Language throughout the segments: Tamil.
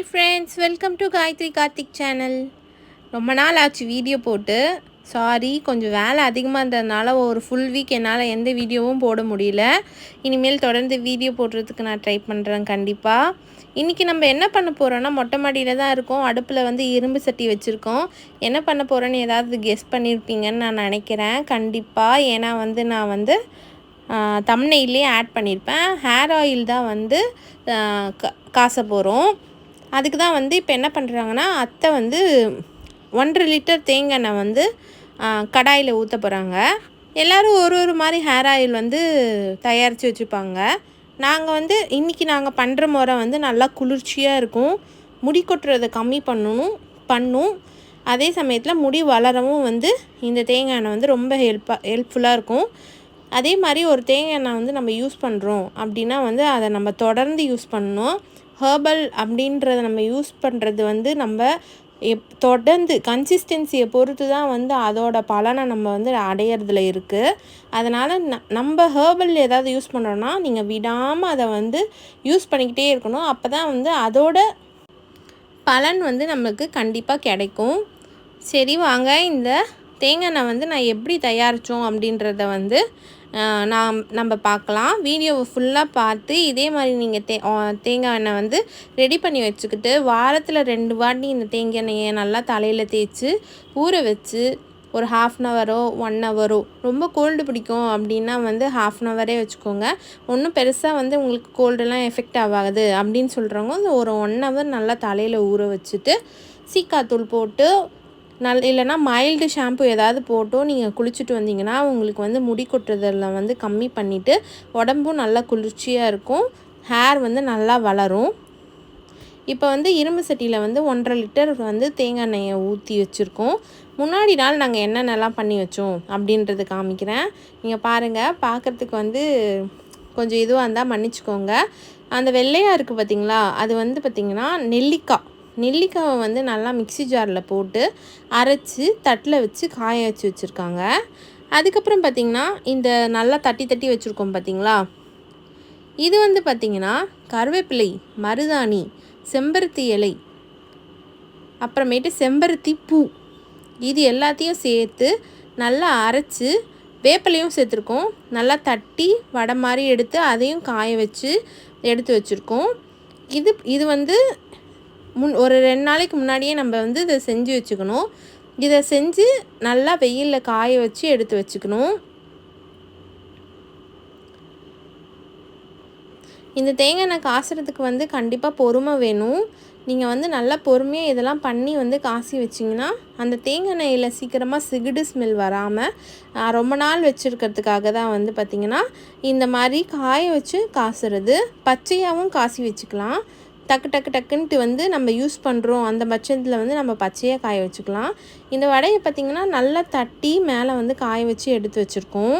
Hi friends welcome to Gayathri Karthik channel ரொம்ப நாள் ஆச்சு வீடியோ போட்டு. சாரி கொஞ்சம் வேலை அதிகமாக இருந்ததுனால ஒரு ஃபுல் வீக் என்னால் எந்த வீடியோவும் போட முடியல. இனிமேல் தொடர்ந்து வீடியோ போடுறதுக்கு நான் ட்ரை பண்ணுறேன் கண்டிப்பாக இன்றைக்கி நம்ம என்ன பண்ண போகிறோன்னா மொட்டை மாடியில் தான் இருக்கோம். அடுப்பில் வந்து இரும்பு சட்டி வச்சுருக்கோம். என்ன பண்ண போகிறோன்னு ஏதாவது கெஸ் பண்ணியிருப்பீங்கன்னு நான் நினைக்கிறேன். கண்டிப்பாக ஏன்னா வந்து நான் வந்து தம்னையிலே ஆட் பண்ணியிருப்பேன் ஹேர் ஆயில் தான் வந்து காசை கா- போகிறோம் அதுக்கு தான் வந்து இப்போ என்ன பண்ணுறாங்கன்னா அத்தை வந்து ஒன்றரை லிட்டர் தேங்காய் எண்ணெய் வந்து கடாயில் ஊற்ற போகிறாங்க. எல்லோரும் ஒரு ஒரு மாதிரி ஹேர் ஆயில் வந்து தயாரித்து வச்சுப்பாங்க. நாங்கள் வந்து இன்றைக்கி நாங்கள் பண்ணுற முறை வந்து நல்லா குளிர்ச்சியாக இருக்கும். முடி கொட்டுறதை கம்மி பண்ணணும் பண்ணும். அதே சமயத்தில் முடி வளரவும் வந்து இந்த தேங்காய் எண்ணெய் வந்து ரொம்ப ஹெல்ப்பாக ஹெல்ப்ஃபுல்லாக இருக்கும். அதே மாதிரி ஒரு தேங்காய் எண்ணெய் வந்து நம்ம யூஸ் பண்ணுறோம் அப்படின்னா வந்து அதை நம்ம தொடர்ந்து யூஸ் பண்ணணும். ஹேர்பல் அப்படின்றத நம்ம யூஸ் பண்ணுறது வந்து நம்ம எப் தொடர்ந்து கன்சிஸ்டன்சியை பொறுத்து தான் வந்து அதோட பலனை நம்ம வந்து அடையிறதுல இருக்குது அதனால் ந நம்ம ஹேர்பல் ஏதாவது யூஸ் பண்ணுறோன்னா நீங்கள் விடாமல் அதை வந்து யூஸ் பண்ணிக்கிட்டே இருக்கணும். அப்போ தான் வந்து அதோட பலன் வந்து நம்மளுக்கு கண்டிப்பாக கிடைக்கும். சரி வாங்க. இந்த தேங்காய் எண்ணெய் வந்து நான் எப்படி தயாரித்தோம் அப்படின்றத வந்து நாம் நம்ம பார்க்கலாம். வீடியோவை ஃபுல்லாக பார்த்து இதே மாதிரி நீங்கள் தே தேங்காய் எண்ணெய் வந்து ரெடி பண்ணி வச்சுக்கிட்டு வாரத்தில் ரெண்டு வாட்டி இந்த தேங்காய் எண்ணெயை நல்லா தலையில் தேய்ச்சி ஊற வச்சு ஒரு ஹாஃப் அன் ஹவரோ ஒன் ஹவரோ ரொம்ப கோல்டு பிடிக்கும் அப்படின்னா வந்து ஹாஃப் அன் ஹவரே வச்சுக்கோங்க. ஒன்றும் பெருசாக வந்து உங்களுக்கு கோல்டெல்லாம் எஃபெக்ட் ஆகாது அப்படின்னு சொல்கிறவங்க ஒரு ஒன் ஹவர் நல்லா தலையில் ஊற வச்சுட்டு சீக்காத்தூள் போட்டு நல் இல்லைன்னா மைல்டு ஷாம்பு ஏதாவது போட்டோ நீங்கள் குளிச்சுட்டு வந்தீங்கன்னா உங்களுக்கு வந்து முடி கொட்டுறதெல்லாம் வந்து கம்மி பண்ணிவிட்டு உடம்பும் நல்லா குளிர்ச்சியாக இருக்கும். ஹேர் வந்து நல்லா வளரும். இப்போ வந்து இரும்பு சட்டியில் வந்து ஒன்றரை லிட்டர் வந்து தேங்காய் எண்ணெயை ஊற்றி வச்சுருக்கோம். முன்னாடி நாள் நாங்கள் என்னென்னலாம் பண்ணி வச்சோம் அப்படின்றது காமிக்கிறேன். நீங்கள் பாருங்கள் பார்க்குறதுக்கு வந்து கொஞ்சம் இதுவாக இருந்தால் மன்னிச்சுக்கோங்க. அந்த வெள்ளையாக இருக்குது பார்த்தீங்களா அது வந்து பார்த்திங்கன்னா நெல்லிக்காய். நெல்லிக்காவை வந்து நல்லா மிக்ஸி ஜாரில் போட்டு அரைச்சி தட்டில் வச்சு காய வச்சு வச்சுருக்காங்க. அதுக்கப்புறம் பார்த்திங்கன்னா இந்த நல்லா தட்டி தட்டி வச்சுருக்கோம் பார்த்தீங்களா? இது வந்து பார்த்திங்கன்னா கருவேப்பிலை மருதாணி செம்பருத்தி இலை அப்புறமேட்டு செம்பருத்தி பூ. இது எல்லாத்தையும் சேர்த்து நல்லா அரைச்சி வேப்பிலையும் சேர்த்துருக்கோம். நல்லா தட்டி வடை மாதிரி எடுத்து அதையும் காய வச்சு எடுத்து வச்சுருக்கோம். இது இது வந்து முன் ஒரு ரெண்டு நாளைக்கு முன்னாடியே நம்ம வந்து இதை செஞ்சு வச்சுக்கணும். இதை செஞ்சு நல்லா வெயிலில் காய வச்சு எடுத்து வச்சுக்கணும். இந்த தேங்காய் எண்ணெய் காசுறதுக்கு வந்து கண்டிப்பாக பொறுமை வேணும். நீங்கள் வந்து நல்லா பொறுமையாக இதெல்லாம் பண்ணி வந்து காசி வச்சிங்கன்னா அந்த தேங்காய் எண்ணெயில் சீக்கிரமாக சிகிடு ஸ்மெல் வராமல் ரொம்ப நாள் வச்சுருக்கிறதுக்காக தான் வந்து பார்த்திங்கன்னா இந்த மாதிரி காய வச்சு காசுறது பச்சையாகவும் காசி வச்சுக்கலாம். டக்கு டக்கு டக்குன்ட்டு வந்து நம்ம யூஸ் பண்ணுறோம் அந்த பட்சத்தில் வந்து நம்ம பச்சையாக காய வச்சுக்கலாம். இந்த வடையை பார்த்திங்கன்னா நல்லா தட்டி மேலே வந்து காய வச்சு எடுத்து வச்சுருக்கோம்.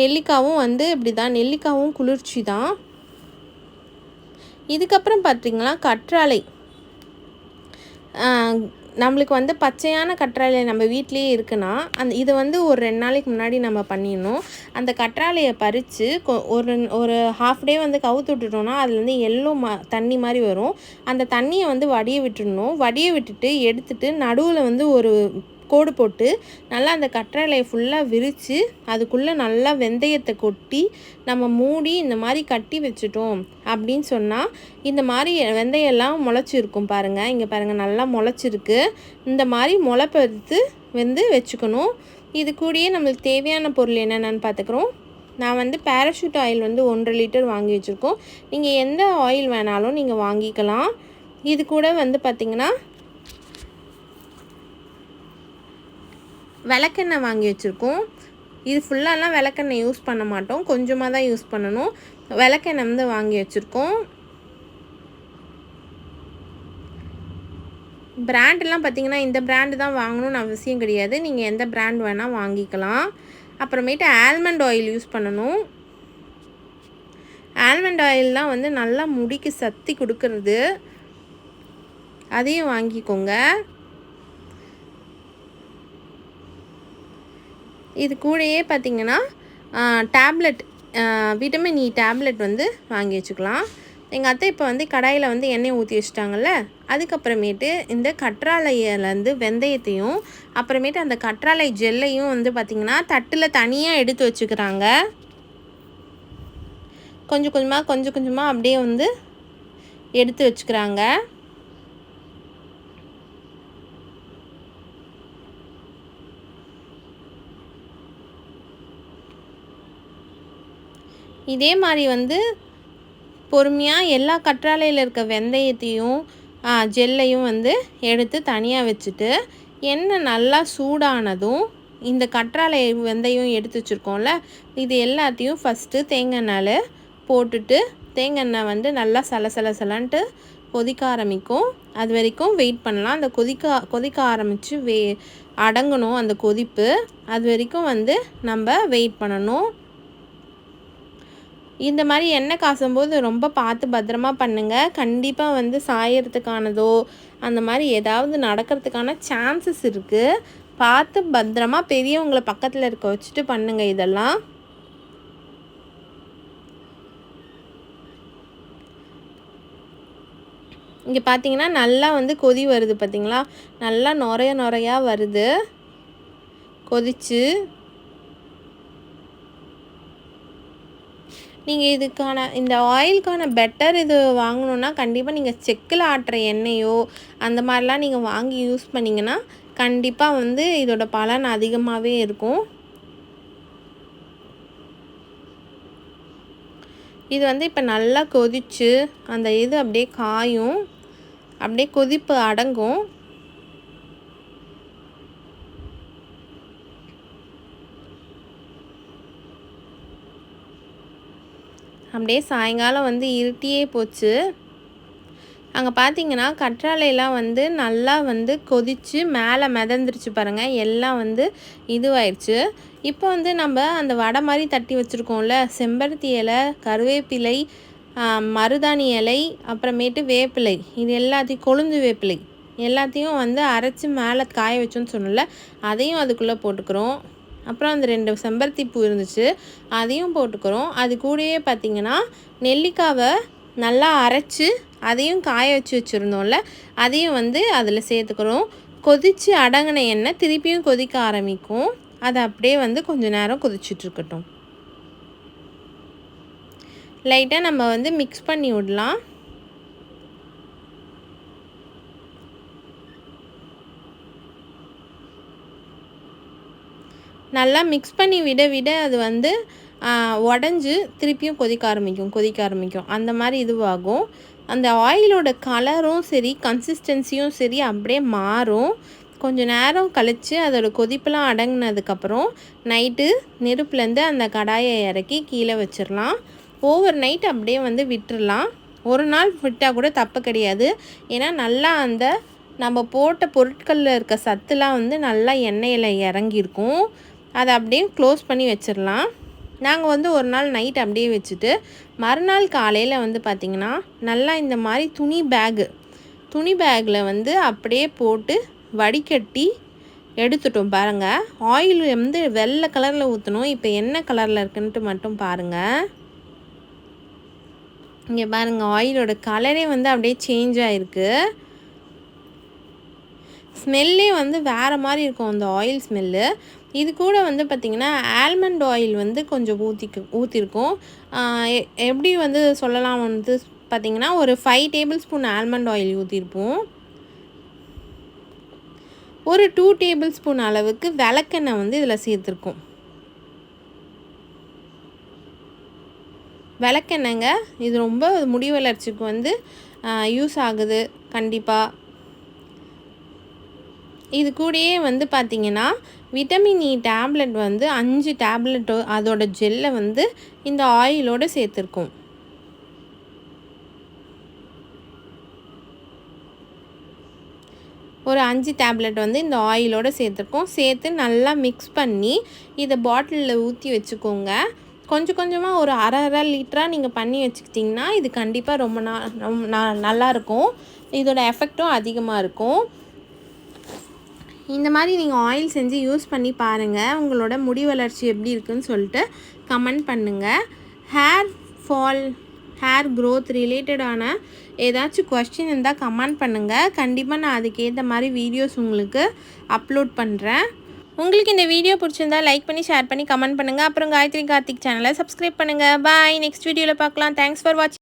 நெல்லிக்காவும் வந்து இப்படி தான் நெல்லிக்காவும் குளிர்ச்சி தான் இதுக்கப்புறம் பார்த்திங்கன்னா கற்றாழை. நம்மளுக்கு வந்து பச்சையான கற்றாழை நம்ம வீட்டிலேயே இருக்குன்னா அந்த இது வந்து ஒரு ரெண்டு நாளைக்கு முன்னாடி நம்ம பண்ணிடணும். அந்த கற்றாழையை பறித்து ஒரு ஒரு ஹாஃப் டே வந்து கவுத்து விட்டுட்டோம்னா அதுலேருந்து எல்லோ மா தண்ணி மாதிரி வரும். அந்த தண்ணியை வந்து வடிய விட்டுடணும். வடிய விட்டுட்டு எடுத்துட்டு நடுவில் வந்து ஒரு கோடு போட்டு நல்லா அந்த கற்றாழையை ஃபுல்லாக விரித்து அதுக்குள்ளே நல்லா வெந்தயத்தை கொட்டி நம்ம மூடி இந்த மாதிரி கட்டி வச்சுட்டோம் அப்படின்னு சொன்னால் இந்த மாதிரி வெந்தயம்லாம் முளைச்சிருக்கும் பாருங்கள் இங்கே பாருங்கள் நல்லா முளைச்சிருக்கு. இந்த மாதிரி முளைப்பறுத்து வந்து வச்சுக்கணும். இது கூடயே நம்மளுக்கு தேவையான பொருள் என்னென்னு பார்த்துக்குறோம். நான் வந்து பேராஷூட் ஆயில் வந்து ஒன்றரை லிட்டர் வாங்கி வச்சுருக்கோம். நீங்கள் எந்த ஆயில் வேணாலும் நீங்கள் வாங்கிக்கலாம். இது கூட வந்து பார்த்திங்கன்னா விளக்கெண்ணெய் வாங்கி வச்சுருக்கோம். இது ஃபுல்லாலாம் விளக்கெண்ணெய் யூஸ் பண்ண மாட்டோம். கொஞ்சமாக தான் யூஸ் பண்ணணும். விளக்கெண்ணெய் வந்து வாங்கி வச்சுருக்கோம். பிராண்டெல்லாம் பார்த்தீங்கன்னா இந்த பிராண்டு தான் வாங்கணும்னு அவசியம் கிடையாது. நீங்கள் எந்த பிராண்ட் வேணால் வாங்கிக்கலாம். அப்புறமேட்டு ஆல்மண்ட் ஆயில் யூஸ் பண்ணணும். ஆல்மண்ட் ஆயில் தான் வந்து நல்லா முடிக்கு சக்தி கொடுக்கறது. அதையும் வாங்கிக்கோங்க. இது கூடயே பார்த்தீங்கன்னா tablet vitamin E e tablet வந்து வாங்கி வச்சுக்கலாம். எங்கள் அத்தை இப்போ வந்து கடாயில் வந்து எண்ணெய் ஊற்றி வச்சிட்டாங்கல்ல அதுக்கப்புறமேட்டு இந்த கற்றாழையிலேருந்து வெந்தயத்தையும் அப்புறமேட்டு அந்த கற்றாழை ஜெல்லையும் வந்து பார்த்திங்கன்னா தட்டில் தனியாக எடுத்து வச்சுக்கிறாங்க. கொஞ்சம் கொஞ்சமாக கொஞ்சம் கொஞ்சமாக அப்படியே வந்து எடுத்து வச்சுக்கிறாங்க. இதே மாதிரி வந்து பொறுமையாக எல்லா கற்றாழையில் இருக்க வெந்தயத்தையும் ஜெல்லையும் வந்து எடுத்து தனியாக வச்சுட்டு எண்ணெய் நல்லா சூடானதும் இந்த கற்றாழை வெந்தயம் எடுத்து வச்சுருக்கோம்ல இது எல்லாத்தையும் ஃபஸ்ட்டு தேங்காய் எண்ணெயில் போட்டுட்டு தேங்காய் எண்ணெய் வந்து நல்லா சல சல சலன்ட்டு கொதிக்க ஆரம்பிக்கும். அது வரைக்கும் வெயிட் பண்ணலாம். அந்த கொதிக்க கொதிக்க ஆரம்பித்து வே அடங்கணும் அந்த கொதிப்பு. அது வரைக்கும் வந்து நம்ம வெயிட் பண்ணணும். இந்த மாதிரி எண்ணெய் காசும்போது ரொம்ப பார்த்து பத்திரமா பண்ணுங்கள் கண்டிப்பாக வந்து சாயறதுக்கானதோ அந்த மாதிரி ஏதாவது நடக்கிறதுக்கான சான்சஸ் இருக்குது பார்த்து பத்திரமா பெரியவங்களை பக்கத்தில் இருக்க வச்சுட்டு பண்ணுங்கள் இதெல்லாம். இங்கே பார்த்தீங்கன்னா நல்லா வந்து கொதி வருது பார்த்தீங்களா நல்லா நுரைய நுரையா வருது. கொதிச்சு நீங்கள் இதுக்கான இந்த ஆயிலுக்கான பெட்டர் இது வாங்கணுன்னா கண்டிப்பாக நீங்கள் செக்கில் ஆட்டுற எண்ணெயோ அந்த மாதிரிலாம் நீங்கள் வாங்கி யூஸ் பண்ணிங்கன்னா கண்டிப்பாக வந்து இதோட பலன் அதிகமாகவே இருக்கும். இது வந்து இப்போ நல்லா கொதிச்சு அந்த இது அப்படியே காயும். அப்படியே கொதிப்பு அடங்கும். அப்படியே சாயங்காலம் வந்து இருட்டியே போச்சு. அங்கே பார்த்தீங்கன்னா கற்றாழையெல்லாம் வந்து நல்லா வந்து கொதித்து மேலே மிதந்துருச்சு பாருங்கள் எல்லாம் வந்து இதுவாயிடுச்சு இப்போ வந்து நம்ம அந்த வடை மாதிரி தட்டி வச்சுருக்கோம்ல. செம்பருத்தி இலை கருவேப்பிலை மருதாணி இலை அப்புறமேட்டு வேப்பிலை. இது எல்லாத்தையும் கொழுந்து வேப்பிலை. எல்லாத்தையும் வந்து அரைச்சி மேலே காய வச்சோன்னு சொன்னல அதையும் அதுக்குள்ளே போட்டுக்கிறோம். அப்புறம் அந்த ரெண்டு செம்பருத்தி பூ இருந்துச்சு அதையும் போட்டுக்கிறோம். அது கூடயே பார்த்திங்கன்னா நெல்லிக்காவை நல்லா அரைச்சி அதையும் காய வச்சு வச்சுருந்தோம்ல அதையும் வந்து அதில் சேர்த்துக்கிறோம். கொதித்து அடங்கின எண்ணெய் திருப்பியும் கொதிக்க ஆரம்பிக்கும். அதை அப்படியே வந்து கொஞ்சம் நேரம் கொதிச்சுட்ருக்கட்டும் லைட்டாக நம்ம வந்து மிக்ஸ் பண்ணி விடலாம். நல்லா மிக்ஸ் பண்ணி விட விட அது வந்து உடஞ்சி திருப்பியும் கொதிக்க ஆரம்பிக்கும் கொதிக்க ஆரம்பிக்கும். அந்த மாதிரி இதுவாகும். அந்த ஆயிலோட கலரும் சரி கன்சிஸ்டன்சியும் சரி அப்படியே மாறும். கொஞ்சம் நேரம் கழித்து அதோடய கொதிப்பெலாம் அடங்கினதுக்கப்புறம் நைட்டு நெருப்புலேருந்து அந்த கடாயை இறக்கி கீழே வச்சிடலாம். ஓவர் நைட் அப்படியே வந்து விட்டுடலாம். ஒரு நாள் விட்டால் கூட தப்பு கிடையாது. ஏன்னா நல்லா அந்த நம்ம போட்ட பொருட்களில் இருக்க சத்துலாம் வந்து நல்லா எண்ணெயில் இறங்கியிருக்கும். அதை அப்படியே க்ளோஸ் பண்ணி வச்சிடலாம். நாங்கள் வந்து ஒரு நாள் நைட் அப்படியே வச்சுட்டு மறுநாள் காலையில் வந்து பார்த்திங்கன்னா நல்லா இந்த மாதிரி துணி பேகு துணி பேக்கில் வந்து அப்படியே போட்டு வடிகட்டி எடுத்துட்டோம் பாருங்கள் ஆயில் வந்து வெள்ளை கலரில் ஊற்றணும் இப்போ என்ன கலரில் இருக்குன்ட்டு மட்டும் பாருங்கள் இங்கே பாருங்கள் ஆயிலோட கலரே வந்து அப்படியே சேஞ்ச் ஆகிருக்கு ஸ்மெல்லே வந்து வேறு மாதிரி இருக்கும் அந்த ஆயில் ஸ்மெல்லு இது கூட வந்து பார்த்திங்கன்னா ஆல்மண்ட் ஆயில் வந்து கொஞ்சம் ஊற்றிக்கு ஊற்றிருக்கோம் எப்படி வந்து சொல்லலாம் வந்து பார்த்திங்கன்னா ஒரு five table spoon almond oil ஊற்றிருப்போம் ஒரு டூ டேபிள் ஸ்பூன் அளவுக்கு விளக்கெண்ணெய் வந்து இதில் சேர்த்துருக்கோம். விளக்கெண்ணெங்க இது ரொம்ப முடி வளர்ச்சிக்கு வந்து யூஸ் ஆகுது. கண்டிப்பாக இது கூடயே வந்து பார்த்திங்கன்னா விட்டமின் இ e டேப்லெட் வந்து அஞ்சு டேப்லெட்டோ அதோட ஜெல்லை வந்து இந்த ஆயிலோடு சேர்த்துருக்கோம். ஒரு அஞ்சு டேப்லெட் வந்து இந்த ஆயிலோடு சேர்த்துருக்கோம். சேர்த்து நல்லா மிக்ஸ் பண்ணி இதை பாட்டிலில் ஊற்றி வச்சுக்கோங்க. கொஞ்சம் கொஞ்சமாக ஒரு அரை அரை லிட்டராக நீங்கள் பண்ணி வச்சுக்கிட்டிங்கன்னா இது கண்டிப்பாக ரொம்ப நாள் ரொம்ப நல்லாயிருக்கும் இதோட எஃபெக்டும் அதிகமாக இருக்கும். இந்த மாதிரி நீங்கள் ஆயில் செஞ்சு யூஸ் பண்ணி பாருங்கள் உங்களோட முடி வளர்ச்சி எப்படி இருக்குன்னு சொல்லிட்டு கமெண்ட் பண்ணுங்கள் ஹேர் ஃபால் ஹேர் க்ரோத் ரிலேட்டடான ஏதாச்சும் கொஸ்டின் இருந்தால் கமெண்ட் பண்ணுங்கள் கண்டிப்பாக நான் அதுக்கேற்ற மாதிரி வீடியோஸ் உங்களுக்கு அப்லோட் பண்ணுறேன் உங்களுக்கு இந்த வீடியோ பிடிச்சிருந்தா லைக் பண்ணி ஷேர் பண்ணி கமெண்ட் பண்ணுங்கள் அப்புறம் காயத்ரி கார்த்திக் சேனலை சப்ஸ்கிரைப் பண்ணுங்கள் பாய் நெக்ஸ்ட் வீடியோவில் பார்க்கலாம். தேங்க்ஸ் ஃபார் வாட்சிங்